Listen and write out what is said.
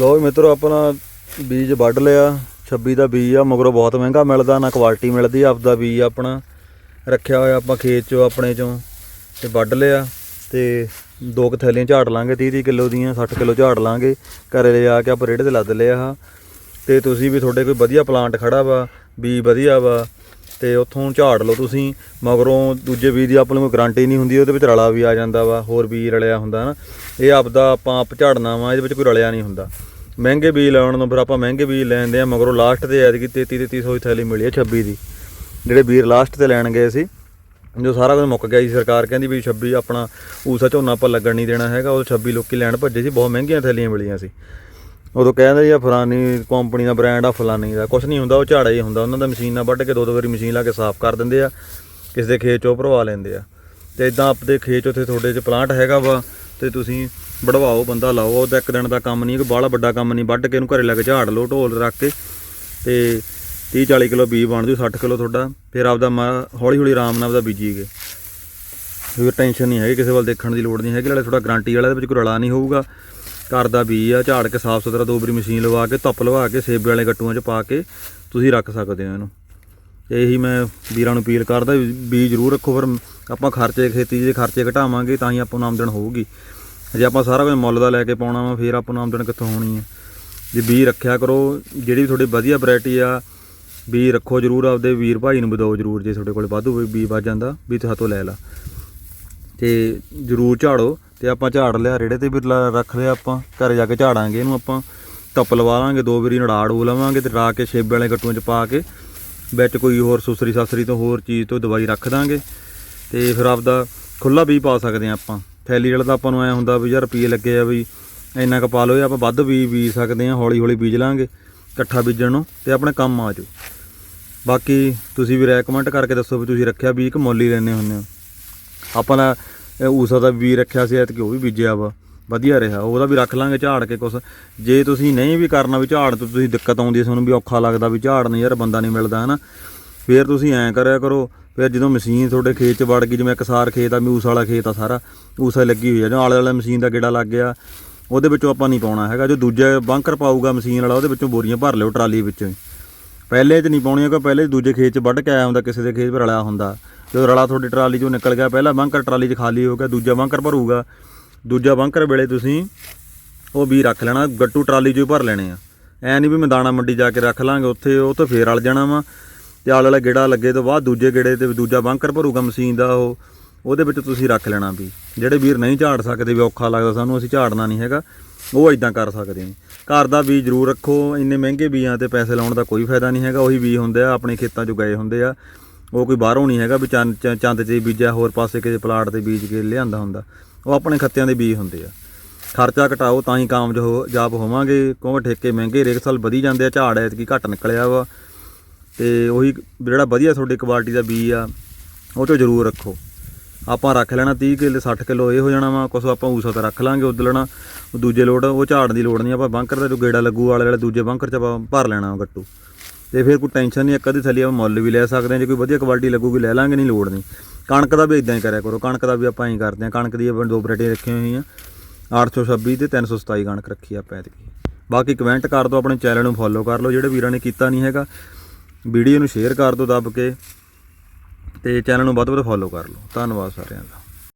ਲੋ ਵੀ ਮਿੱਤਰੋ, ਆਪਣਾ ਬੀਜ ਵੱਢ ਲਿਆ। 26 ਦਾ ਬੀਜ ਆ, ਮਗਰੋਂ ਬਹੁਤ ਮਹਿੰਗਾ ਮਿਲਦਾ, ਨਾ ਕੁਆਲਿਟੀ ਮਿਲਦੀ ਆ, ਆਪਦਾ ਬੀਜ ਆਪਣਾ ਰੱਖਿਆ ਹੋਇਆ ਆਪਾਂ ਖੇਤ ਚੋਂ, ਆਪਣੇ ਚੋਂ, ਤੇ ਵੱਢ ਲਿਆ। ਤੇ ਦੋ ਕੁ ਥੈਲੀਆਂ ਝਾੜ ਲਾਂਗੇ 30 30 ਕਿਲੋ ਦੀਆਂ 60 ਕਿਲੋ ਝਾੜ ਲਾਂਗੇ। ਘਰੇ ਲਿਜਾ ਕੇ ਆਪਾਂ ਰੇੜੇ ਤੇ ਲੱਦ ਲਿਆ ਆ। ਤੇ ਤੁਸੀਂ ਵੀ ਤੁਹਾਡੇ ਕੋਈ ਵਧੀਆ ਪਲਾਂਟ ਖੜਾ ਵਾ, ਬੀਜ ਵਧੀਆ ਵਾ ਤੇ ਉੱਥੋਂ ਝਾੜ ਲਓ ਤੁਸੀਂ, ਮਗਰੋਂ ਦੂਜੇ ਬੀਜ ਦੀ ਆਪਾਂ ਨੂੰ ਕੋਈ ਗਾਰੰਟੀ ਨਹੀਂ ਹੁੰਦੀ, ਉਹਦੇ ਵਿੱਚ ਰਲਾ ਵੀ ਆ ਜਾਂਦਾ ਵਾ, ਹੋਰ ਬੀਜ ਰਲਿਆ ਹੁੰਦਾ ਨਾ ਇਹ ਆਪਦਾ ਆਪਾਂ ਆਪ ਝਾੜਨਾ ਵਾ, ਇਹਦੇ ਵਿੱਚ ਕੋਈ ਰਲਿਆ ਨਹੀਂ ਹੁੰਦਾ। ਮਹਿੰਗੇ ਬੀਜ ਲਾਉਣ ਨੂੰ ਫਿਰ ਆਪਾਂ ਮਹਿੰਗੇ ਬੀਜ ਲੈਂਦੇ ਆ, ਮਗਰੋਂ ਲਾਸਟ ਤੇ ਐਤਕੀ 33 3300 ਦੀ ਥੈਲੀ ਮਿਲੀ ਆ 26 ਦੀ। ਜਿਹੜੇ ਵੀਰ ਲਾਸਟ ਤੇ ਲੈਣ ਗਏ ਸੀ, ਜੋ ਸਾਰਾ ਕੁਝ ਮੁੱਕ ਗਿਆ ਸੀ, ਸਰਕਾਰ ਕਹਿੰਦੀ ਵੀ 26 ਆਪਣਾ ਊਸਾ ਝੋਨਾ ਆਪਾਂ ਲੱਗਣ ਨਹੀਂ ਦੇਣਾ ਹੈਗਾ, ਉਹ 26 ਲੋਕੀ ਲੈਣ ਭੱਜੇ ਸੀ, ਬਹੁਤ ਮਹਿੰਗੀਆਂ ਥੈਲੀਆਂ ਮਿਲੀਆਂ ਸੀ। ਉਦੋਂ ਕਹਿੰਦੇ ਜੀ ਆ ਫਲਾਨੀ ਕੰਪਨੀ ਦਾ ਬ੍ਰਾਂਡ ਆ, ਫਲਾਨੀ ਦਾ। ਕੁਝ ਨਹੀਂ ਹੁੰਦਾ, ਉਹ ਝਾੜਾ ਹੀ ਹੁੰਦਾ। ਉਹਨਾਂ ਦਾ ਮਸ਼ੀਨ ਨਾਲ ਵੱਢ ਕੇ ਦੋ ਦੋ ਵਾਰੀ ਮਸ਼ੀਨ ਲਾ ਕੇ ਸਾਫ਼ ਕਰ ਦਿੰਦੇ ਆ, ਕਿਸੇ ਦੇ ਖੇਤ ਚੋਂ ਭਰਵਾ ਲੈਂਦੇ ਆ। ਤੇ ਇਦਾਂ ਆਪਦੇ ਖੇਤ ਉੱਥੇ ਤੁਹਾਡੇ 'ਚ ਪਲਾਂਟ ਹੈਗਾ ਵਾ, ਤੇ ਤੁਸੀਂ ਵਢਵਾਓ, ਬੰਦਾ ਲਾਓ। ਉਹਦਾ ਇੱਕ ਦਿਨ ਦਾ ਕੰਮ ਨਹੀਂ ਕਿ ਬਾਹਲਾ ਵੱਡਾ ਕੰਮ ਨਹੀਂ। ਵੱਢ ਕੇ ਇਹਨੂੰ ਘਰੇ ਲੈ ਕੇ ਝਾੜ ਲਓ, ਢੋਲ ਰੱਖ ਕੇ, ਤੇ 30 40 ਕਿਲੋ ਬੀਜ ਬਣ ਜੂ 60 ਕਿਲੋ ਤੁਹਾਡਾ। ਫਿਰ ਆਪਦਾ ਹੌਲੀ ਹੌਲੀ ਆਰਾਮ ਨਾਲ ਆਪਦਾ ਬੀਜੀਗੇ ਫਿਰ ਟੈਨਸ਼ਨ ਨਹੀਂ ਹੈਗੀ, ਕਿਸੇ ਵੱਲ ਦੇਖਣ ਦੀ ਲੋੜ ਨਹੀਂ ਹੈਗੀ। ਨਾਲੇ ਥੋੜਾ ਗਾਰੰਟੀ ਵਾਲਾ ਇਹਦੇ ਵਿੱਚ ਕੋਈ ਰਲਾ ਨਹੀਂ ਹੋਊਗਾ। ਘਰ ਦਾ ਬੀਜ ਆ, ਝਾੜ ਕੇ ਸਾਫ਼ ਸੁਥਰਾ ਦੋ ਵਾਰੀ ਮਸ਼ੀਨ ਲਵਾ ਕੇ, ਧੁੱਪ ਲਵਾ ਕੇ, ਸੇਬੇ ਵਾਲੇ ਗੱਟੂਆਂ 'ਚ ਪਾ ਕੇ ਤੁਸੀਂ ਰੱਖ ਸਕਦੇ ਹੋ ਇਹਨੂੰ। ਤੇ ਇਹੀ ਮੈਂ ਵੀਰਾਂ ਨੂੰ ਅਪੀਲ ਕਰਦਾ ਵੀ ਬੀਜ ਜ਼ਰੂਰ ਰੱਖੋ, ਫਿਰ ਆਪਾਂ ਖਰਚੇ ਖੇਤੀ ਦੇ ਖਰਚੇ ਘਟਾਵਾਂਗੇ ਤਾਂ ਹੀ ਆਪਾਂ ਨੂੰ ਆਮਦਨ ਹੋਊਗੀ। ਜੇ ਆਪਾਂ ਸਾਰਾ ਕੁਝ ਮੁੱਲ ਦਾ ਲੈ ਕੇ ਪਾਉਣਾ ਵਾ, ਫਿਰ ਆਪਾਂ ਨੂੰ ਆਮਦਨ ਕਿੱਥੋਂ ਹੋਣੀ ਹੈ ਜੇ ਬੀਜ ਰੱਖਿਆ ਕਰੋ, ਜਿਹੜੀ ਵੀ ਤੁਹਾਡੀ ਵਧੀਆ ਵੈਰਾਈਟੀ ਆ, ਬੀਜ ਰੱਖੋ ਜ਼ਰੂਰ, ਆਪਦੇ ਵੀਰ ਭਾਈ ਨੂੰ ਬਦੋ ਜ਼ਰੂਰ, ਜੇ ਤੁਹਾਡੇ ਕੋਲ ਵਾਧੂ ਬੀਜ ਵੱਜ ਜਾਂਦਾ, ਵੀ ਤੁਹਾਤੋਂ ਲੈ ਲਾ। ਤੇ ਜ਼ਰੂਰ ਝਾੜੋ। ਤੇ ਆਪਾਂ ਝਾੜ ਲਿਆ ਰੇੜੇ ਤੇ ਵੀ ਲਾ- ਰੱਖ ਲਿਆ ਆਪਾਂ। ਘਰ ਜਾ ਕੇ ਝਾੜਾਂਗੇ ਇਹਨੂੰ ਆਪਾਂ। ਧੁੱਪ ਲਵਾ ਲਾਂਗੇ, ਦੋ ਵਾਰੀ ਨੜਾੜੂ ਲਵਾਂਗੇ ਤੇ ਰਾ ਕੇ ਛੇਬੇ ਵਾਲੇ ਗੱਟੂਆਂ 'ਚ ਪਾ ਕੇ ਵਿੱਚ ਕੋਈ ਹੋਰ ਸੁਸਰੀ ਸਾਸਰੀ ਤੋਂ ਹੋਰ ਚੀਜ਼ ਤੋਂ ਦਵਾਈ ਰੱਖ ਦਾਂਗੇ ਤੇ ਫਿਰ ਆਪਦਾ ਖੁੱਲਾ ਵੀ ਪਾ ਸਕਦੇ ਆ ਆਪਾਂ। ਥੈਲੀ ਵਾਲਾ ਤਾਂ ਆਪਾਂ ਨੂੰ ਐ ਹੁੰਦਾ ਵੀ ਯਾਰ ਰੁਪਏ ਲੱਗੇ ਆ ਵੀ ਇੰਨਾ ਕੁ ਪਾ ਲਓ ਆਪਾਂ ਵੱਧ ਵੀ ਬੀਜ ਸਕਦੇ ਆ ਹੌਲੀ ਹੌਲੀ ਬੀਜ ਲਾਂਗੇ, ਇਕੱਠਾ ਬੀਜਣ ਨੂੰ ਤੇ ਆਪਣੇ ਕੰਮ ਆ ਜਾਓ ਬਾਕੀ ਤੁਸੀਂ ਵੀ ਰეკਮੈਂਡ ਕਰਕੇ ਦੱਸੋ ਵੀ ਤੁਸੀਂ ਰੱਖਿਆ ਵੀ ਇੱਕ ਮੁੱਲ ਹੀ ਲੈਣੇ ਹੁੰਦੇ ਹੋ। ਆਪਾਂ ਦਾ ਊਸਾ ਦਾ ਵੀ ਰੱਖਿਆ ਸੀ, ਐਤਕੀ ਉਹ ਵੀ ਬੀਜਿਆ ਵਾ। ਵਧੀਆ ਰਿਹਾ, ਉਹਦਾ ਵੀ ਰੱਖ ਲਾਂਗੇ ਝਾੜ ਕੇ ਕੁਛ। ਜੇ ਤੁਸੀਂ ਨਹੀਂ ਵੀ ਕਰਨਾ ਵੀ ਝਾੜ, ਤੋਂ ਤੁਸੀਂ ਦਿੱਕਤ ਆਉਂਦੀ ਹੈ ਤੁਹਾਨੂੰ ਵੀ ਔਖਾ ਲੱਗਦਾ ਵੀ ਝਾੜ ਨਹੀਂ ਯਾਰ, ਬੰਦਾ ਨਹੀਂ ਮਿਲਦਾ, ਹਨਾ। ਫਿਰ ਤੁਸੀਂ ਐਂ ਕਰਿਆ ਕਰੋ, ਫਿਰ ਜਦੋਂ ਮਸ਼ੀਨ ਤੁਹਾਡੇ ਖੇਤ 'ਚ ਵੜ ਗਈ, ਜਿਵੇਂ ਕਸਾਰ ਖੇਤ ਆ ਮੂਸ ਵਾਲਾ ਖੇਤ ਆ ਸਾਰਾ, ਊਸਾ ਲੱਗੀ ਹੋਈ ਆ। ਜੋ ਆਲੇ ਵਾਲੇ ਮਸ਼ੀਨ ਦਾ ਗੇੜਾ ਲੱਗ ਗਿਆ, ਉਹਦੇ ਵਿੱਚੋਂ ਆਪਾਂ ਨਹੀਂ ਪਾਉਣਾ ਹੈਗਾ। ਜੋ ਦੂਜਾ ਬੰਕਰ ਪਾਊਗਾ ਮਸ਼ੀਨ ਵਾਲਾ, ਉਹਦੇ ਵਿੱਚੋਂ ਬੋਰੀਆਂ ਭਰ ਲਿਓ ਟਰਾਲੀ ਵਿੱਚੋਂ ਹੀ। ਪਹਿਲੇ 'ਚ ਨਹੀਂ ਪਾਉਣੀਆਂ ਕਿ ਪਹਿਲੇ ਦੂਜੇ ਖੇਤ 'ਚ ਵੱਢ ਕੇ ਆਇਆ ਹੁੰਦਾ, ਕਿਸੇ ਦੇ ਖੇਤ 'ਚ ਰਲਿਆ ਹੁੰਦਾ। ਜਦੋਂ ਰਲਾ ਤੁਹਾਡੀ ਟਰਾਲੀ 'ਚੋਂ ਨਿਕਲ ਗਿਆ, ਪਹਿਲਾ ਬੰਕਰ ਟਰਾਲੀ 'ਚ ਖਾਲੀ ਹੋ ਗਿਆ ਦੂਜਾ ਬੰਕਰ ਭਰੂਗਾ। ਦੂਜਾ ਬੰਕਰ ਵੇਲੇ ਤੁਸੀਂ ਉਹ ਵੀ ਰੱਖ ਲੈਣਾ, ਗੱਟੂ ਟਰਾਲੀ 'ਚੋਂ ਹੀ ਭਰ ਲੈਣੇ ਆ। ਐ ਨਹੀਂ ਵੀ ਮੈਂ ਦਾਣਾ ਮੰਡੀ ਜਾ ਕੇ ਰੱਖ ਲਾਂਗੇ, ਉੱਥੇ ਉਹ ਤਾਂ ਫੇਰ ਰਲ ਜਾਣਾ ਵਾ। ਤੇ ਆਲੇ ਵਾਲਾ ਗੇੜਾ ਲੱਗੇ ਤੋਂ ਬਾਅਦ ਦੂਜੇ ਗੇੜੇ ਤੇ ਦੂਜਾ ਬੰਕਰ ਭਰੂਗਾ ਮਸ਼ੀਨ ਦਾ ਉਹ, ਉਹਦੇ ਵਿੱਚ ਤੁਸੀਂ ਰੱਖ ਲੈਣਾ ਵੀ। ਜਿਹੜੇ ਵੀਰ ਨਹੀਂ ਝਾੜ ਸਕਦੇ ਵੀ ਔਖਾ ਲੱਗਦਾ ਸਾਨੂੰ, ਅਸੀਂ ਝਾੜਨਾ ਨਹੀਂ ਹੈਗਾ। ਉਹ ਇਦਾਂ ਕਰ ਸਕਦੇ ਨੇ। ਘਰ ਦਾ ਬੀਜ ਜ਼ਰੂਰ ਰੱਖੋ, ਇੰਨੇ ਮਹਿੰਗੇ ਬੀਜਾਂ ਤੇ ਪੈਸੇ ਲਾਉਣ ਦਾ ਕੋਈ ਫਾਇਦਾ ਨਹੀਂ ਹੈਗਾ, ਉਹੀ ਬੀਜ ਹੁੰਦੇ ਆ, ਆਪਣੇ ਖੇਤਾਂ 'ਚੋਂ ਗਏ ਹੁੰਦੇ ਆ। ਉਹ ਕੋਈ ਬਾਹਰੋਂ ਨਹੀਂ ਹੈਗਾ, ਵੀ ਚੰਦ ਚ- ਚੰਦ 'ਚ ਬੀਜਿਆ, ਹੋਰ ਪਾਸੇ ਕਿਸੇ ਪਲਾਟ ਤੇ ਬੀਜ ਕੇ ਲਿਆਂਦਾ ਹੁੰਦਾ। ਉਹ ਆਪਣੇ ਖੱਤਿਆਂ ਦੇ ਬੀਜ ਹੁੰਦੇ ਆ। ਖਰਚਾ ਘਟਾਓ ਤਾਂ ਹੀ ਕਾਮਯਾਬ ਹੋਵਾਂਗੇ, ਕਿਉਂਕਿ ਠੇਕੇ ਮਹਿੰਗੇ ਰੇਕ ਸਾਲ ਵਧੀ ਜਾਂਦੇ ਆ, ਝਾੜ ਐਤਕੀ ਘੱਟ ਨਿਕਲਿਆ ਵਾ। ਤੇ ਉਹੀ ਜਿਹੜਾ ਵਧੀਆ ਤੁਹਾਡੀ ਕੁਆਲਿਟੀ ਦਾ ਬੀਜ ਆ, ਉਹ ਚੋਂ ਜ਼ਰੂਰ ਰੱਖੋ। ਆਪਾਂ ਰੱਖ ਲੈਣਾ 30 ਕਿਲੋ 60 ਕਿਲੋ ਇਹ ਹੋ ਜਾਣਾ ਵਾ, ਕੁਛ ਆਪਾਂ ਊਸਾ ਤਾਂ ਰੱਖ ਲਾਂਗੇ ਉਦਲਣਾ। ਦੂਜੇ ਲੋਡ ਉਹ ਝਾੜ ਦੀ ਲੋੜ ਨਹੀਂ, ਆਪਾਂ ਬੰਕਰ ਦਾ ਜੋ ਗੇੜਾ ਲੱਗੂ ਵਾਲੇ ਵਾਲੇ ਦੂਜੇ ਬੰਕਰ 'ਚ ਆਪਾਂ ਭਰ ਲੈਣਾ ਉਹ ਗੱਟੂ ਤੇ ਫਿਰ ਕੋਈ ਟੈਨਸ਼ਨ ਨਹੀਂ, ਇੱਕ ਅੱਧੀ ਥੱਲੀ ਆਪਾਂ ਮੁੱਲ ਵੀ ਲੈ ਸਕਦੇ ਹਾਂ, ਜੇ ਕੋਈ ਵਧੀਆ ਕੁਆਲਿਟੀ ਲੱਗੂਗੀ ਲੈ ਲਾਂਗੇ, ਨਹੀਂ ਲੋੜ ਨਹੀਂ। ਕਣਕ ਦਾ ਵੀ ਇਦਾਂ ਹੀ ਕਰਿਆ ਕਰੋ, ਕਣਕ ਦਾ ਵੀ ਆਪਾਂ ਐਂ ਕਰਦੇ ਹਾਂ, ਕਣਕ ਦੀ ਆਪਾਂ ਦੋ ਵੈਰਾਈਟੀ ਰੱਖੀਆਂ ਹੋਈਆਂ 826 ਤੇ 327 ਕਣਕ ਰੱਖੀ ਆਪਾਂ ਐਤਕੀ। ਬਾਕੀ ਕਮੈਂਟ ਕਰ ਦਿਓ, ਆਪਣੇ ਚੈਨਲ ਨੂੰ ਫੋਲੋ ਕਰ ਲਓ, ਜਿਹੜੇ ਵੀਰਾਂ ਨੇ ਕੀਤਾ ਨਹੀਂ ਹੈਗਾ, ਵੀਡੀਓ ਨੂੰ ਸ਼ੇਅਰ ਕਰ ਦਿਓ, ਦੱਬ ਕੇ। ਤੇ ਚੈਨਲ ਨੂੰ ਵੱਧ ਤੋਂ ਵੱਧ ਫੋਲੋ ਕਰ ਲਓ। ਧੰਨਵਾਦ ਸਾਰਿਆਂ ਦਾ।